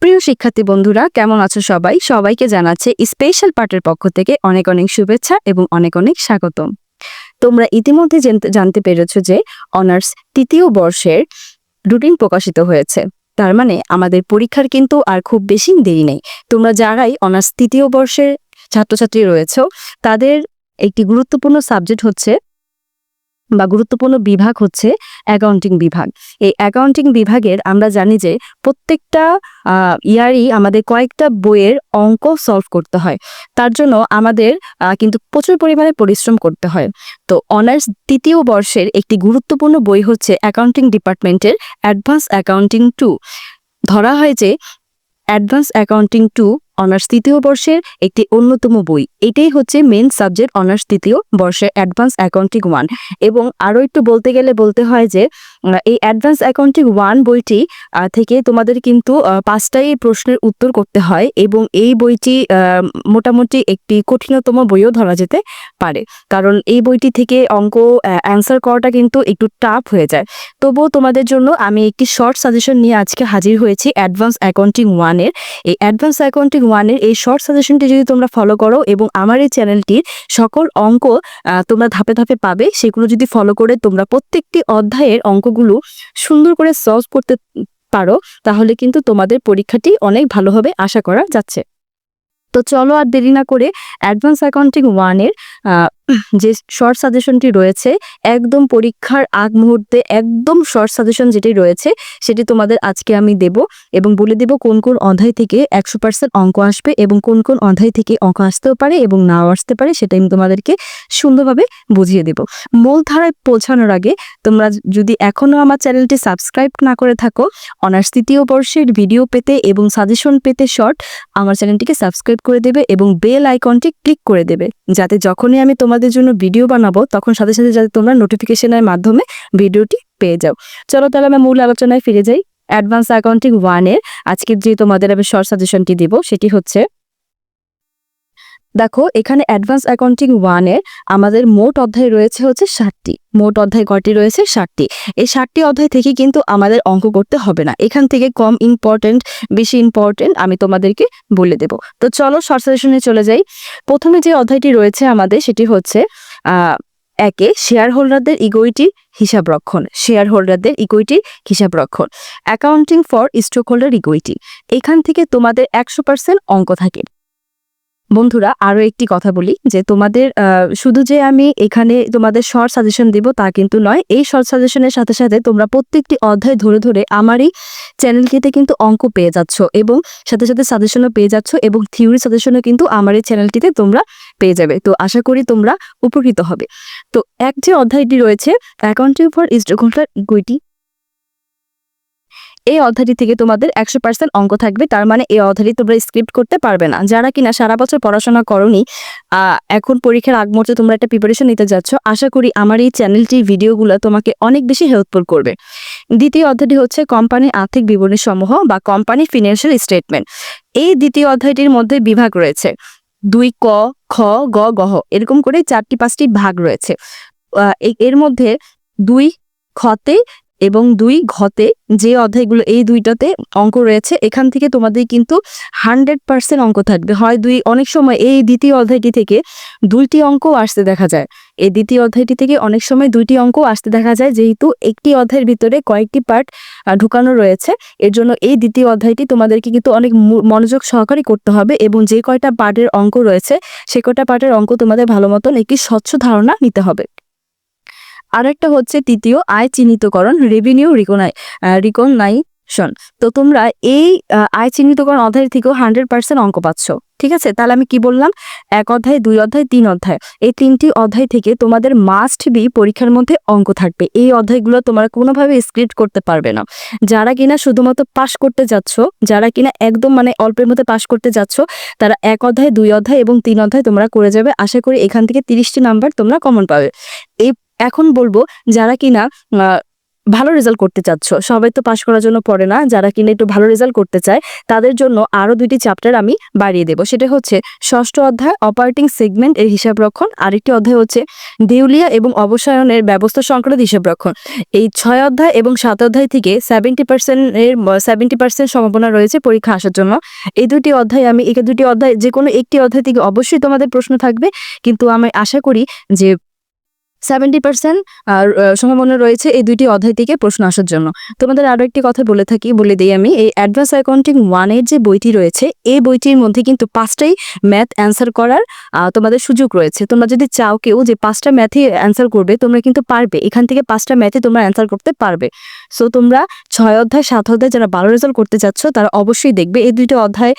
প্রিয় শিক্ষার্থী বন্ধুরা, কেমন আছো সবাই? সবাইকে জানাচ্ছে স্পেশাল পার্টের পক্ষ থেকে অনেক অনেক শুভেচ্ছা এবং অনেক অনেক স্বাগতম। তোমরা ইতিমধ্যে জানতে- পেরেছ যে অনার্স তৃতীয় বর্ষের রুটিন প্রকাশিত হয়েছে। তার মানে আমাদের পরীক্ষার কিন্তু আর খুব বেশি দেরি নেই। তোমরা যারাই অনার্স তৃতীয় বর্ষের ছাত্রছাত্রী রয়েছে, তাদের একটি গুরুত্বপূর্ণ সাবজেক্ট হচ্ছে বা গুরুত্বপূর্ণ বিভাগ হচ্ছে অ্যাকাউন্টিং বিভাগ। এই অ্যাকাউন্টিং বিভাগের আমরা জানি যে প্রত্যেকটা ইয়ারই আমাদের কয়েকটা বইয়ের অঙ্ক সলভ করতে হয়। তার জন্য আমাদের কিন্তু প্রচুর পরিমাণে পরিশ্রম করতে হয়। তো অনার্স তৃতীয় বর্ষের একটি গুরুত্বপূর্ণ বই হচ্ছে অ্যাকাউন্টিং ডিপার্টমেন্টের অ্যাডভান্স অ্যাকাউন্টিং টু ধরা হয় যে অ্যাডভান্স অ্যাকাউন্টিং টু অনার্স তৃতীয় বর্ষের একটি অন্যতম বই। এটাই হচ্ছে মেন সাবজেক্ট অনার্স তৃতীয় বর্ষের অ্যাডভান্স অ্যাকাউন্টিং ওয়ান এবং আরও একটু বলতে গেলে বলতে হয় যে এই অ্যাডভান্স অ্যাকাউন্টিং ওয়ান বইটি থেকে তোমাদের কিন্তু পাঁচটাই প্রশ্নের উত্তর করতে হয় এবং এই বইটি মোটামুটি একটি কঠিনতম বইও ধরা যেতে পারে। কারণ এই বইটি থেকে অঙ্ক অ্যান্সার করাটা কিন্তু একটু টাফ হয়ে যায়। তবুও তোমাদের জন্য আমি একটি শর্ট সাজেশন নিয়ে আজকে হাজির হয়েছি অ্যাডভান্স অ্যাকাউন্টিং ওয়ানের এই অ্যাডভান্স অ্যাকাউন্টিং ওয়ানের এই শর্ট সাজেশনটি যদি তোমরা ফলো করো এবং আমার এই চ্যানেলটির সকল অঙ্ক তোমরা ধাপে ধাপে পাবে, সেগুলো যদি ফলো করে তোমরা প্রত্যেকটি অধ্যায়ের অঙ্কগুলো সুন্দর করে সলভ করতে পারো, তাহলে কিন্তু তোমাদের পরীক্ষাটি অনেক ভালোভাবে আশা করা যাচ্ছে। তো চলো আর দেরি না করে অ্যাডভান্স অ্যাকাউন্টিং ওয়ানের যে শর্ট সাজেশনটি রয়েছে, একদম পরীক্ষার আগ মুহূর্তে একদম শর্ট সাজেশন যেটি রয়েছে, সেটি তোমাদের আজকে আমি দেব এবং বলে দেব কোন কোন অধ্যায় থেকে একশো পার্সেন্ট অঙ্ক আসবে এবং কোন কোন অধ্যায় থেকে অঙ্ক আসতেও পারে এবং নাও আসতে পারে, সেটা আমি তোমাদেরকে সুন্দরভাবে বুঝিয়ে দেব। মূল ধারায় পৌঁছানোর আগে তোমরা যদি এখনও আমার চ্যানেলটি সাবস্ক্রাইব না করে থাকো, অনার্স তৃতীয় বর্ষের ভিডিও পেতে এবং সাজেশন পেতে শর্ট আমার চ্যানেলটিকে সাবস্ক্রাইব করে দেবে এবং বেল আইকনটি ক্লিক করে দেবে, যাতে যখনই আমি তোমাদের জন্য ভিডিও বানাবো, তখন সাথে সাথে যাতে তোমরা নোটিফিকেশনের মাধ্যমে ভিডিওটি পেয়ে যাও। চলো তাহলে আমি মূল আলোচনায় ফিরে যাই। অ্যাডভান্স অ্যাকাউন্টিং ওয়ানের আজকে যে তোমাদের আমি শর্ট সাজেশনটি দিব, সেটি হচ্ছে দেখো, এখানে অ্যাডভান্স অ্যাকাউন্টিং ওয়ানে আমাদের মোট অধ্যায় রয়েছে হচ্ছে ষাটটি। মোট অধ্যায় কটি রয়েছে? ষাটটি। এই ষাটটি অধ্যায় থেকে কিন্তু আমাদের অঙ্ক করতে হবে না। এখান থেকে কম ইম্পর্টেন্ট বেশি ইম্পর্টেন্ট আমি তোমাদেরকে বলে দেব। তো চলো শর্ট সাজেশনে চলে যাই। প্রথমে যে অধ্যায়টি রয়েছে আমাদের, সেটি হচ্ছে একে শেয়ার হোল্ডারদের ইকুইটি হিসাব রক্ষণ। শেয়ার হোল্ডারদের ইকুইটি হিসাব রক্ষণ। Accounting for stock holder equity এখান থেকে তোমাদের একশো পার্সেন্ট অঙ্ক থাকে। বন্ধুরা, আরও একটি কথা বলি যে তোমাদের শুধু যে আমি এখানে তোমাদের শর্ট সাজেশন দিব তা কিন্তু নয়। এই শর্ট সাজেশনের সাথে সাথে তোমরা প্রত্যেকটি অধ্যায় ধরে ধরে আমারই চ্যানেলটিতে কিন্তু অঙ্ক পেয়ে যাচ্ছ এবং সাথে সাথে সাজেশনও পেয়ে যাচ্ছ এবং থিওরি সাজেশনও কিন্তু আমার এই চ্যানেলটিতে তোমরা পেয়ে যাবে। তো আশা করি তোমরা উপকৃত হবে। তো এক যে অধ্যায়টি রয়েছে অ্যাকাউন্টিং ফর স্টকহোল্ডার ইকুইটি এই অধ্যায়টি থেকে তোমাদের একশো পার্সেন্ট অঙ্ক থাকবে। তার মানে এই অধ্যায়টি তোমরা স্ক্রিপ্ট করতে পারবে না। যারা কিনা সারা বছর পড়াশোনা করনি এখন পরীক্ষার আগ মুহূর্তে তোমরা একটা প্রিপারেশন নিতে যাচ্ছ, আশা করি আমার এই চ্যানেলটির ভিডিওগুলো তোমাকে অনেক বেশি হেল্পফুল করবে। দ্বিতীয় অধ্যায়টি হচ্ছে কোম্পানির আর্থিক বিবরণী সমূহ বা কোম্পানি ফিনান্সিয়াল স্টেটমেন্ট এই দ্বিতীয় অধ্যায়টির মধ্যে বিভাগ রয়েছে। দুই ক, খ, গ গহ এরকম করে চারটি পাঁচটি ভাগ রয়েছে। এর মধ্যে দুই খতে এবং দুই ঘতে যে অধ্যায়গুলো, এই দুইটাতে অঙ্ক রয়েছে, এখান থেকে তোমাদের কিন্তু হান্ড্রেড পার্সেন্ট অঙ্ক থাকবে। হয় দুই, অনেক সময় এই দ্বিতীয় অধ্যায়টি থেকে দুইটি অঙ্ক আসতে দেখা যায়। এই দ্বিতীয় অধ্যায়টি থেকে অনেক সময় দুইটি অঙ্ক আসতে দেখা যায়, যেহেতু একটি অধ্যায়ের ভিতরে কয়েকটি পার্ট ঢুকানো রয়েছে। এর জন্য এই দ্বিতীয় অধ্যায়টি তোমাদেরকে কিন্তু অনেক মনোযোগ সহকারে করতে হবে এবং যে কয়টা পার্টের অঙ্ক রয়েছে, সে কয়টা পার্টের অঙ্ক তোমাদের ভালো মতন একটি স্বচ্ছ ধারণা নিতে হবে। আরেকটা হচ্ছে তৃতীয়, আয় চিহ্নিতকরণ রেভিনিউ রিকনাই রিকনাইশন তো তোমরা এই আয় চিহ্নিতকরণ অধ্যায় থেকেও হান্ড্রেড পার্সেন্ট অঙ্ক পাচ্ছ। ঠিক আছে? তাহলে আমি কি বললাম? এক অধ্যায়, দুই অধ্যায়, তিন অধ্যায়। এই তিনটি অধ্যায় থেকে তোমাদের মাস্ট বি পরীক্ষার মধ্যে অঙ্ক থাকবে। এই অধ্যায়গুলো তোমরা কোনোভাবে স্ক্রিপ্ট করতে পারবে না। যারা কিনা শুধুমাত্র পাশ করতে যাচ্ছ, যারা কিনা একদম মানে অল্পের মধ্যে পাশ করতে যাচ্ছ, তারা এক অধ্যায়, দুই অধ্যায় এবং তিন অধ্যায় তোমরা করে যাবে। আশা করি এখান থেকে তিরিশটি নাম্বার তোমরা কমন পাবে। এই এখন বলব, যারা কিনা ভালো রেজাল্ট করতে চাচ্ছ, সবাই তো পাশ করার জন্য পড়ে না, যারা কিনা একটু ভালো রেজাল্ট করতে চায়, তাদের জন্য আরও দুইটি চ্যাপ্টার আমি বাড়িয়ে দেবো। সেটা হচ্ছে, ষষ্ঠ অধ্যায় অপারেটিং সেগমেন্ট এর হিসাব রক্ষণ, আরেকটি অধ্যায় হচ্ছে, দেউলিয়া এবং অবসায়নের ব্যবস্থা সংক্রান্ত হিসাব রক্ষণ। এই ছয় অধ্যায় এবং সাত অধ্যায় থেকে সেভেন্টি পার্সেন্ট এর সেভেন্টি পার্সেন্ট সম্ভাবনা রয়েছে পরীক্ষা আসার জন্য। এই দুটি অধ্যায় আমি, এই দুটি অধ্যায়, যে কোনো একটি অধ্যায় থেকে অবশ্যই তোমাদের প্রশ্ন থাকবে, কিন্তু আমি আশা করি যে সেভেন্টি পার্সেন্ট সম্ভাবনা রয়েছে এই দুইটি অধ্যায় থেকে প্রশ্ন আসার জন্য। তোমাদের আরও একটি কথা বলে থাকি, বলে দিই আমি। এই অ্যাডভান্স অ্যাকাউন্টিং ওয়ানের যে বইটি রয়েছে, এই বইটির মধ্যে কিন্তু পাঁচটাই ম্যাথ অ্যান্সার করার তোমাদের সুযোগ রয়েছে। তোমরা যদি চাও কেউ যে পাঁচটা ম্যাথে অ্যান্সার করবে, তোমরা কিন্তু পারবে। এখান থেকে পাঁচটা ম্যাথে তোমরা অ্যান্সার করতে পারবে। সো তোমরা ছয় অধ্যায়, সাত অধ্যায় যারা ভালো রেজাল্ট করতে চাচ্ছ, তারা অবশ্যই দেখবে এই দুইটা অধ্যায়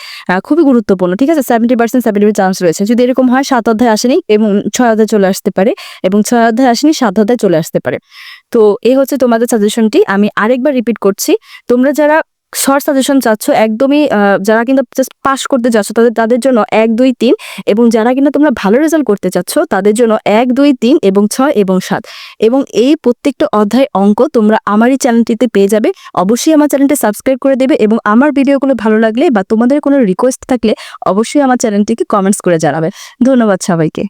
খুবই গুরুত্বপূর্ণ। ঠিক আছে? সেভেন্টি পার্সেন্ট সেভেন্টি চান্স রয়েছে। যদি এরকম হয়, সাত অধ্যায় আসেনি, এবং ছয় অধ্যায় চলে আসতে পারে, এবং ছয় অধ্যায় আসেনি সাত অধ্যায় চলে আসতে পারে। তো এই হচ্ছে তোমাদের সাজেশনটি আমি আরেকবার রিপিট করছি। তোমরা যারা শর্ট সাজেশন চাচ্ছ, একদমই যারা কিন্তু জাস্ট পাস করতে চাচ্ছ, তাদের তাদের জন্য এক, দুই, তিন এবং যারা কিন্তু তোমরা ভালো রেজাল্ট করতে চাচ্ছ, তাদের জন্য এক, দুই, তিন এবং ছয় এবং সাত। এবং এই প্রত্যেকটা অধ্যায় অঙ্ক তোমরা আমারই চ্যানেলটিতে পেয়ে যাবে। অবশ্যই আমার চ্যানেলটি সাবস্ক্রাইব করে দেবে এবং আমার ভিডিওগুলো ভালো লাগলে বা তোমাদের কোনো রিকোয়েস্ট থাকলে অবশ্যই আমার চ্যানেলটিকে কমেন্টস করে জানাবে। ধন্যবাদ সবাইকে।